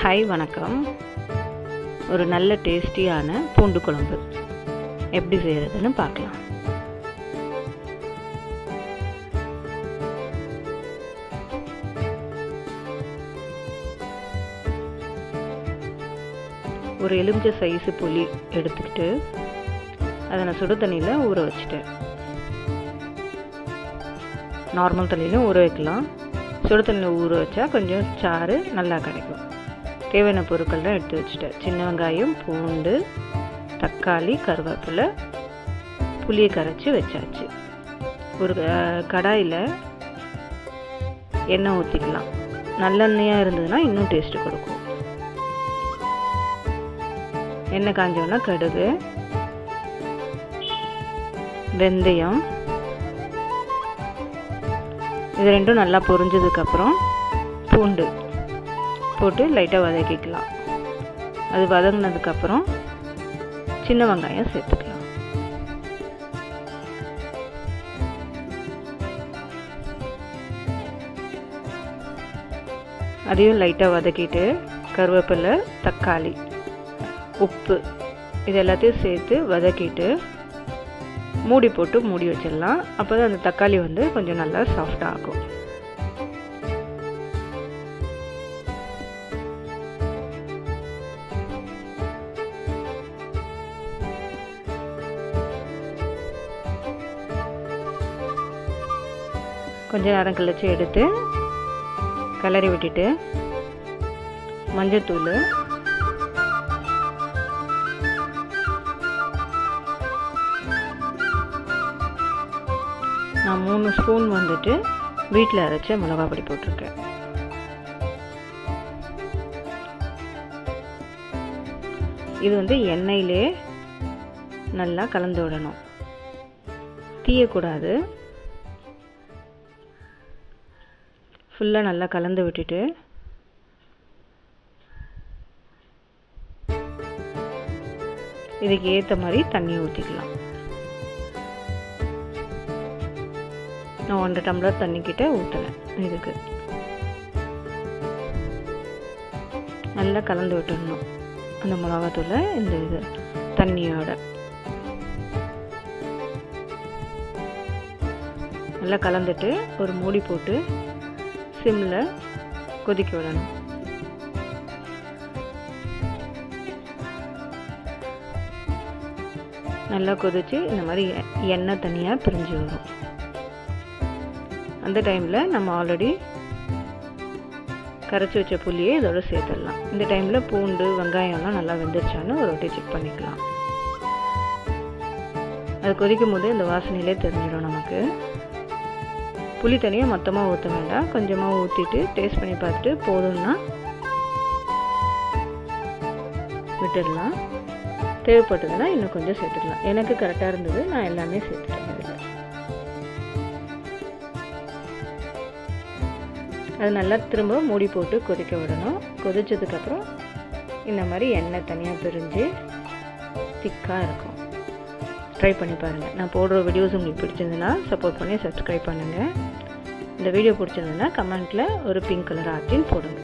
Hi வணக்கம். ஒரு நல்ல டேஸ்டியான பூண்டு குழம்பு. எப்படி செய்கிறதுன்னு பார்க்கலாம். ஒரு எலுமிச்சை சைஸு புளி எடுத்துக்கிட்டு அதை நான் சுடு தண்ணியில் ஊற வச்சுட்டேன். நார்மல் தண்ணியிலும் ஊற வைக்கலாம். சுடு தண்ணியில் ஊற வச்சா கொஞ்சம் சாறு நல்லா கிடைக்கும். தேவையான பொருட்கள்லாம் எடுத்து வச்சுட்டேன். சின்ன வெங்காயம் பூண்டு தக்காளி கருவேப்பிலை புளியை கரைச்சி வச்சாச்சு. ஒரு கடாயில் எண்ணெய் ஊற்றிக்கலாம் நல்லெண்ணெயாக இருந்ததுன்னா இன்னும் டேஸ்ட்டு கொடுக்கும். எண்ணெய் காஞ்சோன்னா கடுகு வெந்தயம். இது ரெண்டும் நல்லா பொரிஞ்சதுக்கப்புறம் பூண்டு. போட்டு லைட்டாக வதக்கிக்கலாம். அது வதங்கினதுக்கப்புறம் சின்ன வெங்காயம் சேர்த்துக்கலாம். அதையும் லைட்டாக வதக்கிட்டு கருவேப்பிலை தக்காளி உப்பு இது எல்லாத்தையும் சேர்த்து வதக்கிட்டு மூடி போட்டு மூடி வச்சிடலாம். அப்போ தான் அந்த தக்காளி வந்து கொஞ்சம் நல்லா சாஃப்டாக கொஞ்சம் நேரம் கழித்து எடுத்து கிளறி விட்டுட்டு மஞ்சத்தூள். நான் மூணு ஸ்பூன் வந்துட்டு வீட்டில் அரைச்ச மிளகா பொடி போட்டிருக்கேன். இது வந்து எண்ணெயிலே நல்லா கலந்து விடணும். தீயக்கூடாது. ஃபுல்லாக நல்லா கலந்து விட்டுட்டு. இதுக்கு ஏற்ற மாதிரி தண்ணி ஊற்றிக்கலாம் நான் ஒன்றரை டம்ளர் தண்ணிக்கிட்ட ஊற்றுனேன் இதுக்கு. நல்லா கலந்து விட்டுடணும் அந்த மிளகாத்தூளை இந்த இது தண்ணியோட. நல்லா கலந்துட்டு ஒரு மூடி போட்டு சிம்மில் கொதிக்க விடணும். நல்லா கொதித்து இந்த மாதிரி எண்ணெய் தனியாக பிரிஞ்சு வரும். அந்த டைமில் நம்ம ஆல்ரெடி கரைச்சி வச்ச புளியை இதோட சேர்த்துடலாம். இந்த டைமில் பூண்டு வெங்காயம்லாம் நல்லா வெந்துருச்சான்னு ஒரு வாட்டி செக் பண்ணிக்கலாம். அது கொதிக்கும் போது இந்த வாசனையிலே தெரிஞ்சிடும் நமக்கு. புளி தனியாக மொத்தமாக ஊற்ற வேண்டாம் கொஞ்சமாக ஊற்றிட்டு டேஸ்ட் பண்ணி பார்த்துட்டு போதும்னா விட்டுடலாம். தேவைப்பட்டதுன்னா இன்னும் கொஞ்சம் சேர்த்துக்கலாம். எனக்கு கரெக்டாக இருந்தது. நான் எல்லாமே சேர்த்துட்டேன் அது நல்லா திரும்ப மூடி போட்டு கொதிக்க விடணும். கொதிச்சதுக்கப்புறம் இந்த மாதிரி எண்ணெய் தனியாக பிரிஞ்சு திக்காக இருக்கும். ட்ரை பண்ணி பாருங்கள் நான் போடுற வீடியோஸ் உங்களுக்கு பிடிச்சிருந்ததுன்னா சப்போர்ட் பண்ணி சப்ஸ்கிரைப் பண்ணுங்கள் இந்த வீடியோ பிடிச்சிருந்ததுன்னா கமெண்ட்டில் ஒரு பிங்க் கலர் ஆர்டின் போடுங்க.